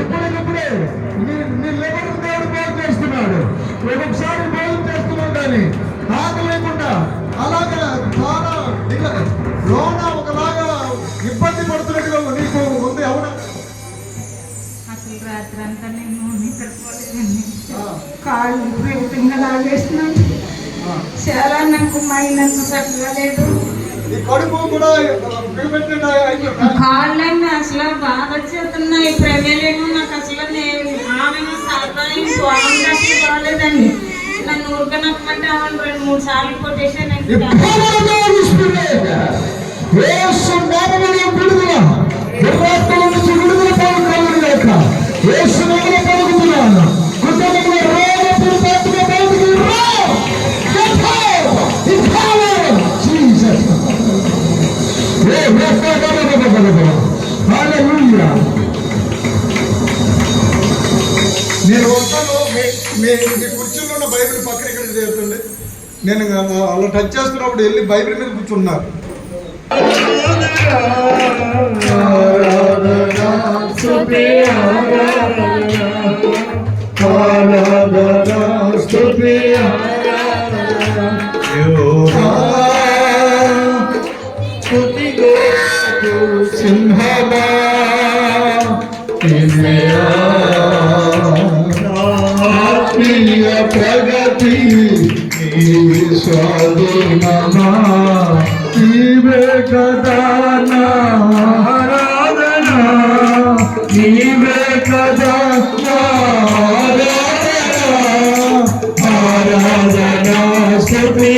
ఇప్పటికిప్పుడే నీ దేవుడు బాగు చేస్తున్నాడు? ఒక్కొక్కసారి భోజనం చేస్తున్నావు కానీ ఆకలి లేకుండా అలాగే చాలా లోన ఒకలాగా ఇబ్బంది పడుతున్నట్టుగా నీకు ఉంది అవునా? అసలు రాత్రి అంతా నేను నిద్రపోలేదండి కాళ్ళు విపరీతంగా లాగేస్తున్నాను. చాలా నాకు మైండ్ చక్కగా లేదు. కాళ్ళన్నీ అసలు బాధ వచ్చేస్తున్నాయి ప్రమేలేమో నాకు అసలు నేను ఆమె సాధారణ స్వామి బాగాలేదండి నన్ను ఊరకనక్కమంటే ఆమె రెండు మూడు సార్లు కొట్టేసాను విడుదల. నేను అలా టచ్ చేస్తున్నప్పుడు వెళ్ళి బైబిల్ మీద కూర్చున్నారు సింహమా ప్రగతి నీవి నీవే కదా నా ఆరాధన నీవే కదా ఆరాధన ఆరాధన స్తుతి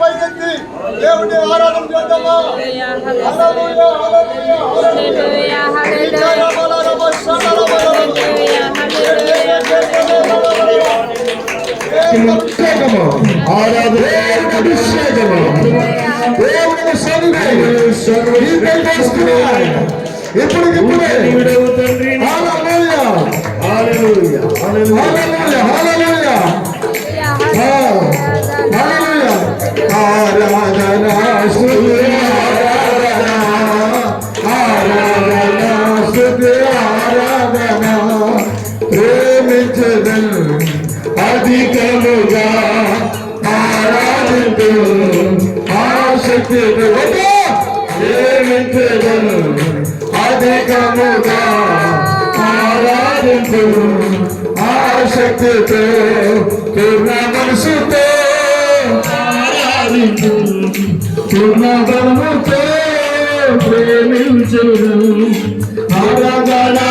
పైకెత్తి దేవుడిని ఆరాధన చేద్దామా? హల్లెలూయా, హల్లెలూయా, హల్లెలూయా. ఇచ్చారమలరమ, శరణమలరమ. అభిషేకము ఆరాధన అభిషేకము దేవుని చేసుకున్నాడు ఇప్పటికిప్పుడే హల్లెలూయా. హల్లెలూయా. హల్లెలూయా. హల్లెలూయా. అధికముగా ఆరాధించు. ఆసక్తి ప్రేమించదను అధికముగా ఆరాధించు ఆసక్తితో పూర్ణ మనసుతో ప్రేమించు ఆరాధనా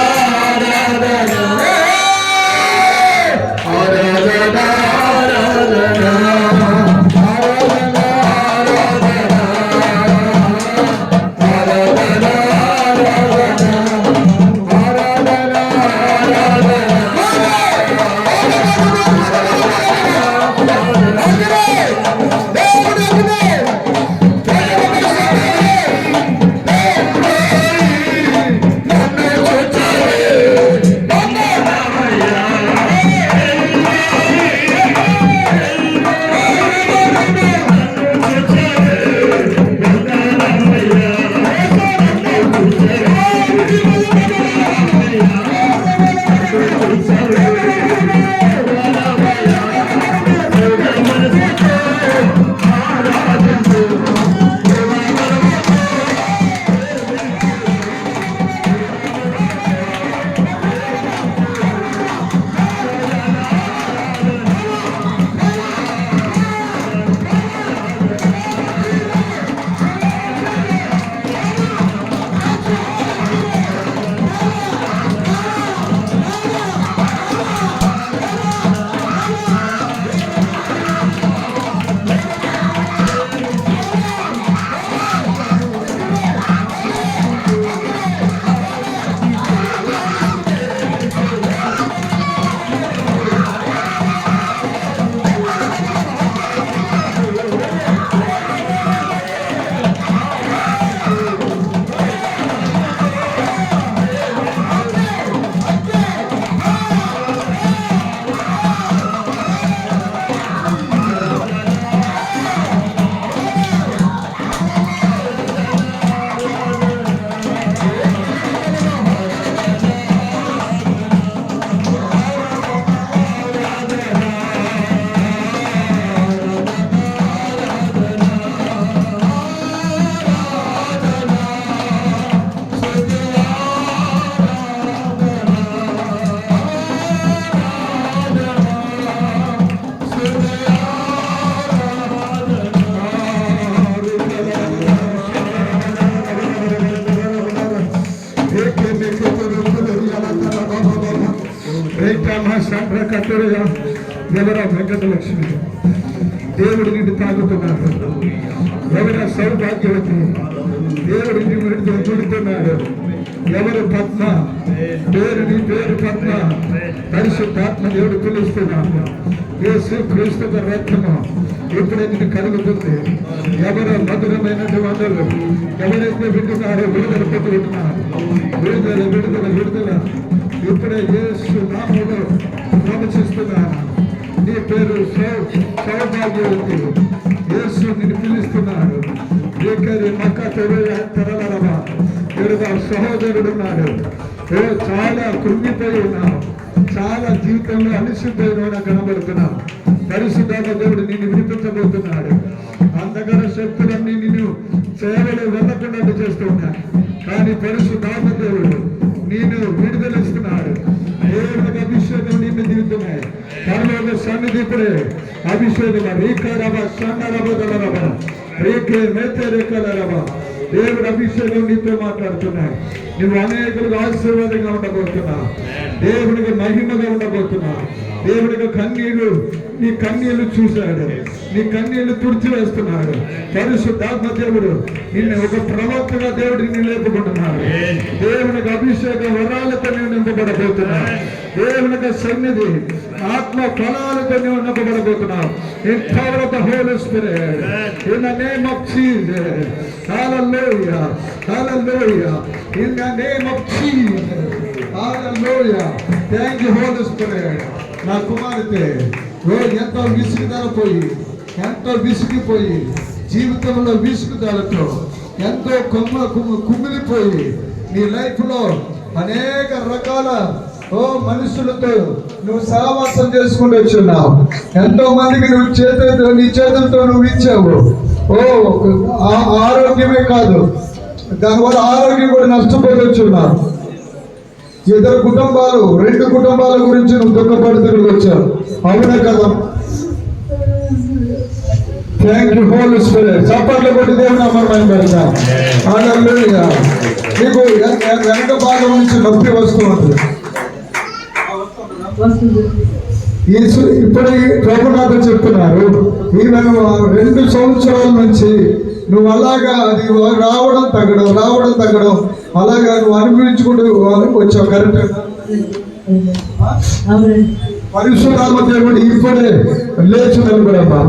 స్తోత్రమయ్యా ఎవరా వెంకటలక్ష్మి దేవుడు నీటి తాగుతున్నాడు ఎవర సౌభాగ్యవతి దేవుడు నీ విడితో చూడుతున్నాడు ఎవరు పద్మ పేరు నీ పేరు పద్మ పరిశుద్ధాత్మ దేవుడు పిలుస్తున్నాడు యేసు క్రీస్తు రత్నము ఇప్పుడే నిన్ను కలుగుతుంది ఎవరు మధురమైనటువంటి వందలు ఎవరైతే వింటున్నారో విడుదల పెట్టుకుంటున్నారు విడుదల విడుదల విడుదల ఇప్పుడే యేసు నామములో ప్రవచిస్తున్నాను నీ పేరు సౌభాగ్యవతి. యేసు నిన్ను పిలుస్తున్నాడు. ఏకరి మక్క తెరలరవా. ఎడుగా సహోదరుడున్నాడు. ఏ చాలా కృంగిపోయి ఉన్నావు. చాలా జీవితంలో అనిసిపోయిన కనబడుతున్నావు. పరిశుద్ధాత్మ దేవుడు నిన్ను విడిపించబోతున్నాడు. అంధకార శక్తులన్నీ నిన్ను సేవలు వెళ్ళకుండా చేస్తున్నాయి కానీ పరిశుద్ధాత్మ దేవుడు నేను విడుదలిస్తున్నాడు దేవునికి అభిషేకం నిన్ను దిగుతున్నాయి. పరలోక సన్నిధి ఇప్పుడే అభిషేకం రీకారవ సన్నరవ రేకే మేతే రేఖలరవ దేవుడు అభిషేకం నీతో మాట్లాడుతున్నాడు. నువ్వు అనేకులకు ఆశీర్వాదంగా ఉండబోతున్నావు దేవునికి మహిమగా ఉండబోతున్నావు దేవునికి కన్నీళ్ళు నీ కన్నీళ్ళు చూశాడు. నీ కన్నీళ్ళు తుడిచివేస్తున్నాడు. పరిశుద్ధాత్మ దేవుడు నిన్ను ఒక ప్రవక్తగా దేవుడు నిన్ను లేపుకుంటున్నాడు. దేవునికి వరాలతో నీవు నింపబడబోతున్నావు దేవునికి సన్నిధి ఆత్మ ఫలాలతో నీవు నింపబడబోతున్నావు in power of the Holy Spirit in the name of Jesus hallelujah hallelujah in the name of Jesus hallelujah thank you Holy Spirit నా కుమార్తె ఓ ఎంతో విసుగుదలపోయి ఎంతో విసిగిపోయి జీవితంలో విసుగుదలతో ఎంతో కొమ్మ కుమ్మ కుమిలిపోయి నీ లైఫ్లో అనేక రకాల ఓ మనుషులతో నువ్వు సహవాసం చేసుకుంటూ వచ్చున్నావు. ఎంతో మందికి నువ్వు చేతులతో నీ చేతులతో నువ్వు ఇచ్చావు. ఓ ఆరోగ్యమే కాదు. దానివల్ల ఆరోగ్యం కూడా నష్టపోయి వచ్చున్నావు. ఇద్దరు కుటుంబాలు రెండు కుటుంబాల గురించి నువ్వు దుఃఖపడుతూ వచ్చావు. అవునా కదా? థ్యాంక్ యూ హోల్ స్పిరిట్ చప్పట్లు కొట్టి దేవుని అమరమైన పెడతా మీకు వెనక భాగం నుంచి నొప్పి వస్తూ ఉంటుంది ఇప్పుడు ప్రభునాథ చెప్తున్నారు. ఈమె రెండు సంవత్సరాల నుంచి నువ్వు అలాగా అది రావడం తగ్గడం రావడం తగ్గడం అలాగా నువ్వు అనుభవించుకుంటూ వచ్చావు కరెక్ట్ పరిశురామ దేవుడు ఇప్పుడే లేచి నిలబడమ్మా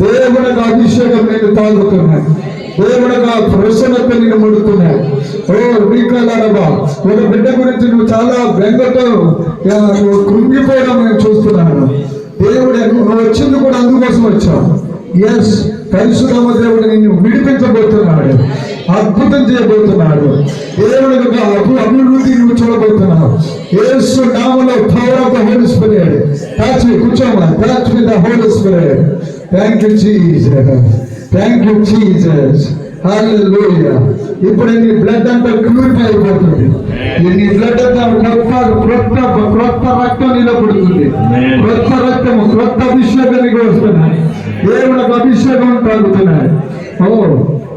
దేవుడికి అభిషేకం నేను తాగుతున్నాను దేవుడికి ప్రసన్నత నేను ముడుతున్నాను ఓ రీకాలరబా ఒక బిడ్డ గురించి నువ్వు చాలా బెంగతో ఆ, కృంగిపోవడం నేను చూస్తున్నాను దేవుడు నువ్వు వచ్చింది కూడా అందుకోసం వచ్చావు. ఎస్ పరిశురామ దేవుడు నిన్ను విడిపించబోతున్నాడు. అద్భుతం చేయబోతున్నాడు. దేవుడి యొక్క అభివృద్ధి నువ్వు చూడబోతున్నావు. యేసు నామలో power of the Holy Spirit touch me కూర్చోమా? Touch with the Holy Spirit thank you Jesus thank you Jesus ఇప్పుడు నీ బ్లడ్ అంతా ప్యూరిఫై అయిపోతుంది. నీ బ్లడ్ అంతా క్రొత్త క్రొత్త క్రొత్త రక్తం నీలో పుడుతుంది. క్రొత్త రక్తము క్రొత్త అభిషేకం నీకు వస్తున్నాయి. దేవుడికి అభిషేకం తాగుతున్నాయి. ఓ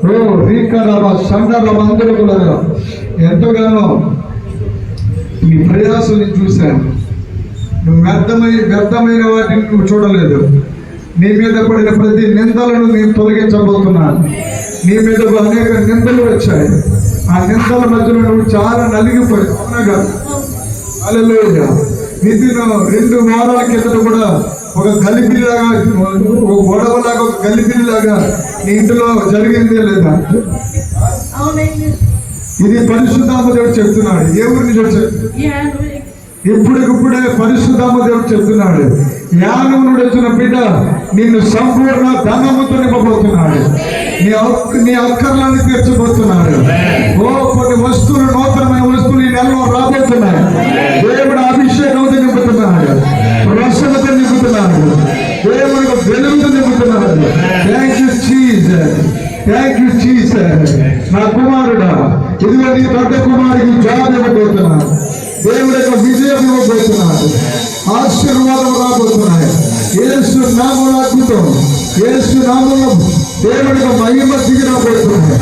ఓ రీకరాబ సండరాబ అందరూ కూడా ఎంతగానో నీ ప్రయాసం నేను చూశాను. నువ్వు వ్యర్థమైన వ్యర్థమైన వాటిని నువ్వు చూడలేదు. నీ మీద పడిన ప్రతి నిందలను నేను తొలగించబోతున్నాను. నీ మీద అనేక నిందలు వచ్చాయి. ఆ నిందల మధ్యలో నువ్వు చాలా నలిగిపోయి అవునగా అలలోయ నితిన రెండు వారాల కిందట కూడా ఒక గలిపిల్లాగా ఒక గొడవలాగా ఒక గలిపిల్లాగా నీ ఇంటిలో జరిగిందే లేదా? ఇది పరిశుద్ధామ దేవుడు చెప్తున్నాడు. ఏ ఊరిని చెప్తున్నాడు ఇప్పుడికిప్పుడే పరిశుద్ధామ దేవుడు చెప్తున్నాడు. యానం నుండి వచ్చిన బిడ్డ నిన్ను సంపూర్ణ ధనముతో నింపబోతున్నాడు. నీ నీ అక్కర్లను తీర్చబోతున్నాడు ఓ కొన్ని వస్తువులు నూతనమైన వస్తువులు ఈ నెలలో రాబోతున్నాయి. దేవుడు అభిషేకంతో నింపుతున్నాడు రసనతో నింపుతున్నాడు దేవుడు వెలుగుతో నింపుతున్నాడు thank you Jesus thank you Jesus నా కుమారుడా ఇదిగో నీ పెద్ద కుమారుడికి జాబ్ ఇవ్వబోతున్నాడు దేవుడి యొక్క విజయం ఇవ్వబోతున్నాడు ఆశీర్వాదం రాబోతున్నాయి. యేసు నామముల అద్భుతం. యేసు నామముల దేవుడికి మహిమ దిగినబడుతుంది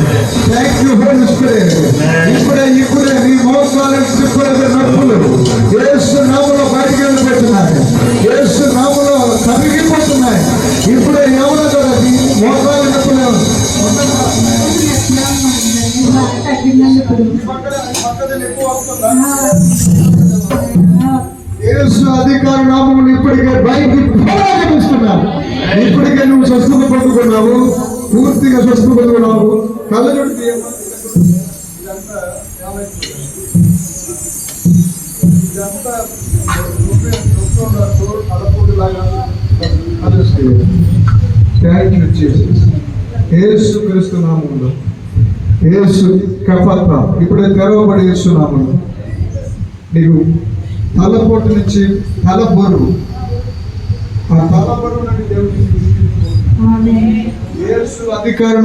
థ్యాంక్ యూ హోల్ స్పిరిట్ ఇప్పుడే ఇప్పుడే నీ మోసాలకు చెప్పలేదు నొప్పులు ఏసు నామలో బయటికి వెళ్ళిపోతున్నాయి. ఏసు నామలో కరిగిపోతున్నాయి ఇప్పుడే ఎవరు కదా నీ మోసాలు చెప్పలేదు ఏసు అధికారి నామములు ఇప్పటికే బయటికి పోరాటమిస్తున్నారు ఇప్పటికే నువ్వు స్వస్థత పొందుకున్నావు పూర్తిగా స్వస్థత పొందుకున్నావు కళ్ళజోడు తీయమ్మా. ఇదంతా ఏమైపోయింది? ఇదంతా నొప్పి ఇప్పుడే తెరవబడి యేసు నీకు తలపోటు నుంచి తల బరువు ఆ తల బరువు నుండి దేవుడికి యేసు అధికార